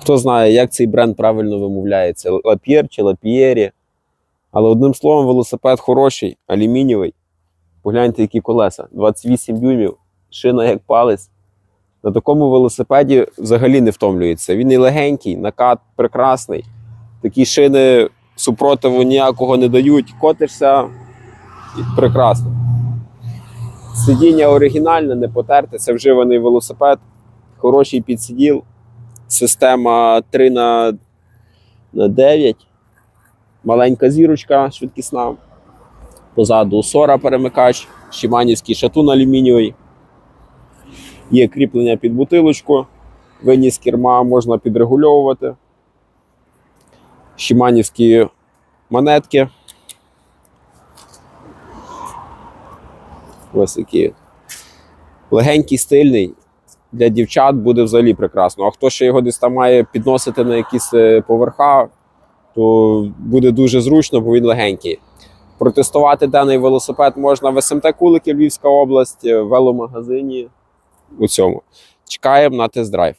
Хто знає, як цей бренд правильно вимовляється: Лап'єр чи Лап'єрі. Але одним словом, велосипед хороший, алюмінієвий. Погляньте, які колеса. 28 дюймів, шина як палець. На такому велосипеді взагалі не втомлюється. Він і легенький, накат прекрасний. Такі шини супротиву ніякого не дають. Котишся і прекрасно. Сидіння оригінальне, не потерте, це вживаний велосипед, хороший підсиділ, система 3 на, на 9, маленька зірочка швидкісна. Позаду сора перемикач, шиманівський шатун алюмінієвий. Є кріплення під бутилочку, виніс керма можна підрегульовувати. Шиманівські монетки. Ось який. Легенький, стильний. Для дівчат буде взагалі прекрасно. А хто ще його десь там має підносити на якісь е, поверха, то буде дуже зручно, бо він легенький. Протестувати даний велосипед можна в СМТ Кулики, Львівська область, в веломагазині у цьому. Чекаємо на тест-драйв.